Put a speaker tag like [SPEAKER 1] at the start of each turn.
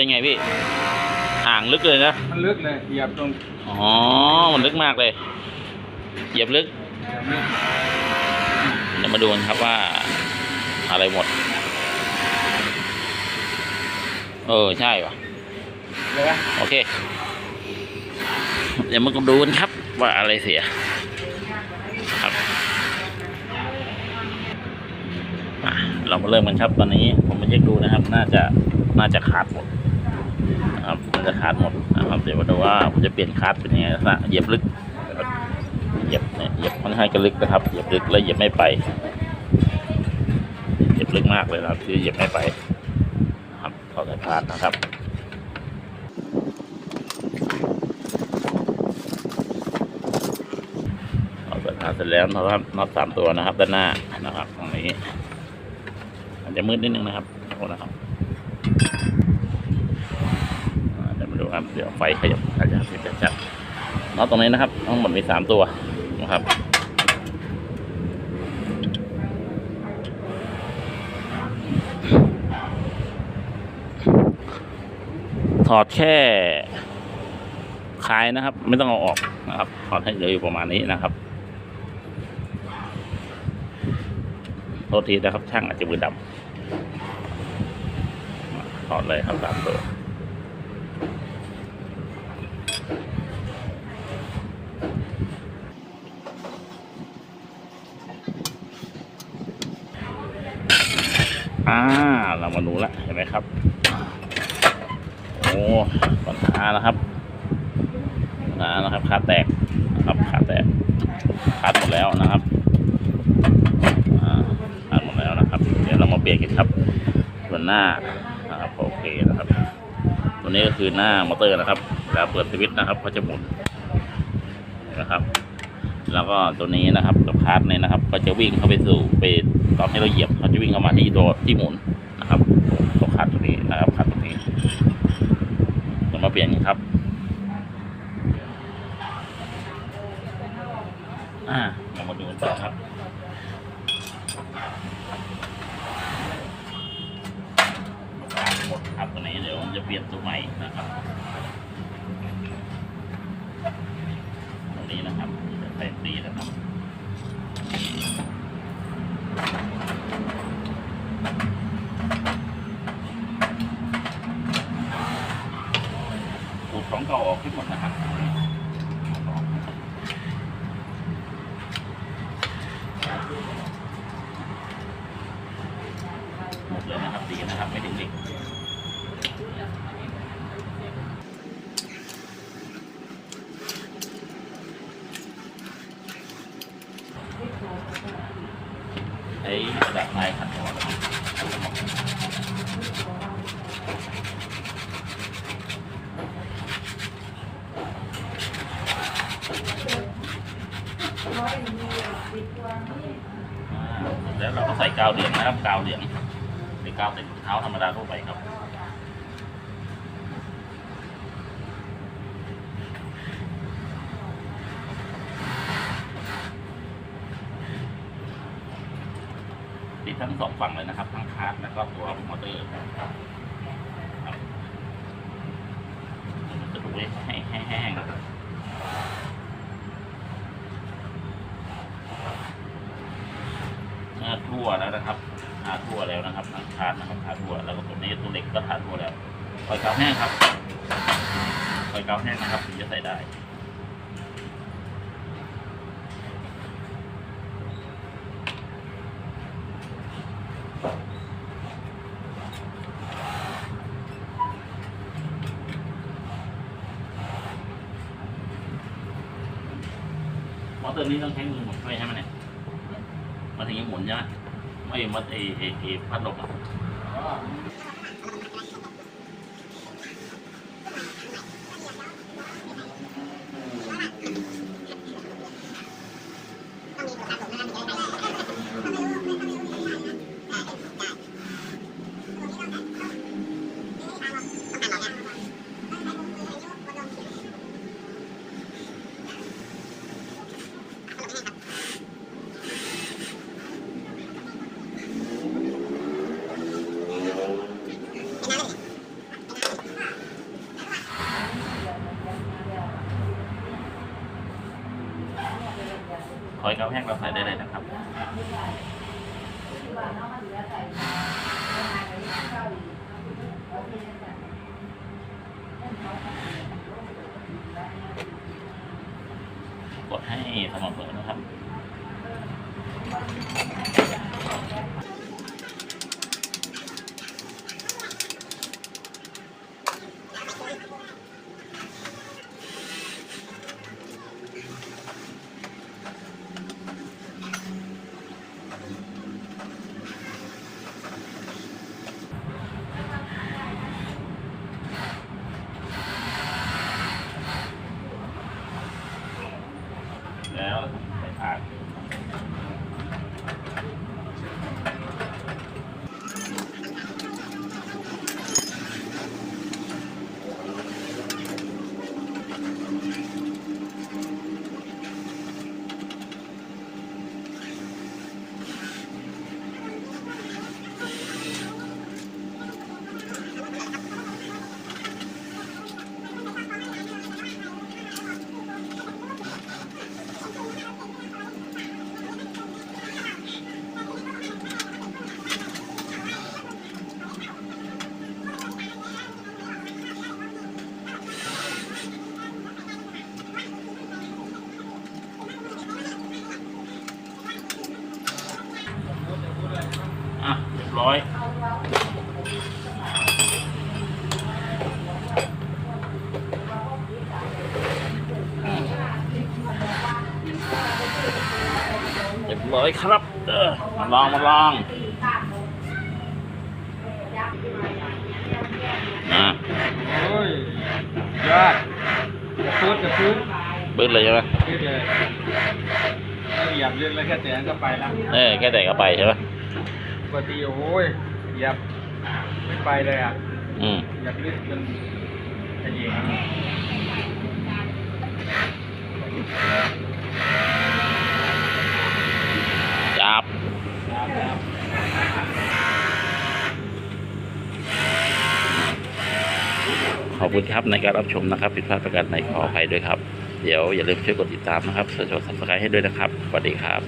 [SPEAKER 1] เป็นไงพี่ ห่างลึกเลยนะ
[SPEAKER 2] มันลึกเลยเหยียบตรง
[SPEAKER 1] อ๋อ มันลึกมากเลย เหยียบลึก
[SPEAKER 2] เหยียบลึก
[SPEAKER 1] เดี๋ยวมาดูกันครับว่า อะไรหมด เออ ใช่ปะ
[SPEAKER 2] เลยนะ
[SPEAKER 1] โอเค เดี๋ยวมาดูกันครับ ว่าอะไรเสีย ครับอะเรามาเริ่มกันครับ ตอนนี้ผมมาเช็คดูนะครับ น่าจะน่าจะขาดหมด นะครับน่าจะขาดหมดนะครับเดี๋ยวมาดูว่าผมจะเปลี่ยนคาร์ดเป็นยังไงนะเหยียบลึกเหยียบเนี่ยเหยียบค่อนข้างจะลึกนะครับเหยียบลึกแล้วเหยียบไม่ไปเหยียบลึกมากเลยนะครับคือเหยียบไม่ไปครับถอสายคาร์ดนะครับเอาเปิดหาเสร็จแล้วนะครับน็อตสามตัวนะครับ ด้านหน้านะครับตรงนี้อาจจะมืดนิดนึงนะครับขอโทษนะครับอ่าเดี๋ยวมาดู ครับ เดี๋ยวไฟขยับขยับที่จะจับน็อตตรงนี้นะครับ ทั้งหมดมีสามตัวนะครับถอดแค่คลายนะครับ ไม่ต้องเอาออกนะครับถอดให้เหลืออยู่ประมาณนี้นะครับโทษทีนะครับช่างอาจจะมือดำถอดเลยครับสามตัว อ่าเรามาดูละเห็นไหมครับ โอ้ปัญหานะครับนะนะครับขาแตกนะครับขาแตกขาดหมดแล้วนะครับขาดหมดแล้วนะครับ เดี๋ยวเรามาเปลี่ยนกันครับส่วนหน้านะครับโอเคนะครับ ตัวนี้ก็คือหน้ามอเตอร์นะครับแล้วเปิดสวิตช์นะครับก็จะหมุนนะครับ แล้วก็ตัวนี้นะครับกับคาร์ดเนี่ยนะครับ ก็จะวิ่งเข้าไปสู่ไปตอนที่เราเหยียบเขาจะวิ่งเข้ามาที่ตัวที่หมุนนะครับตัวคาร์ดตัวนี้นะครับคาร์ดตัวนี้เรามาเปลี่ยนกันครับอ่าเรามาดูกันต่อครับหมดครับตัวนี้เดี๋ยวผมจะเปลี่ยนตัวใหม่นะครับตรงนี้นะครับจะใส่ตีนะครับขูดของเก่าออกให้หมด นะครับหมดเลยนะครับดีนะครับไม่ถึงเหล็กใช้กระดาษทรายขัดออกนครับอ่า แล้วเราก็ใส่กาวเหลืองนะครับกาวเหลืองเป็นกาวติดเท้าธรรมดาทั่วไปครับติดทั้งสองฝั่งเลยนะครับ ทั้งคาร์ดแล้วก็ตัวมอเตอร์ครับจะดูให้ให้ให้แห้งนะครับเมื่อ ทั่วแล้วนะครับทาทั่วแล้วนะครับทั้งคาร์ดนะครับทาทั่วแล้วก็ตัวนี้ตัวเหล็กก็ทาทั่วแล้วปล่อยกาวแห้งครับปล่อยกาวแห้งนะครับถึงจะใส่ได้มอเตอร์นี้ต้องใช้มือหมุนด้วยใช่ไหมเนี่ยมาถึงจะหมุนใช่ไหม ไอ้มัดไอ้ไอ้ไอ้พัดลมอะ ข้าวแห้งเราใส่ได้เลยนะครับกดให้สม่ำเสมอ อย เรียบร้อยครับเออมาลองมาลองอะ
[SPEAKER 2] โอ้ยยอดจะพูดจะพูด
[SPEAKER 1] บึ้ดเลยใช่ไหม
[SPEAKER 2] พูดเลยถ้าเหยียบเรื่องแล้วแค่แตะก็ไปละ
[SPEAKER 1] เออแค่แต่ก็ไปใช่ไหม
[SPEAKER 2] ปกติโอ้ยเหยียบไม่ไปเลยอะ
[SPEAKER 1] อืม
[SPEAKER 2] เหยียบลึกจนขยิง
[SPEAKER 1] จับขอบคุณครับในการรับชมนะครับผิดพลาดประการใดขออภัยด้วยครับ เดี๋ยวอย่าลืมช่วยกดติดตามนะครับเสิร์ชซับสไครต์ให้ด้วยนะครับสวัสดีครับ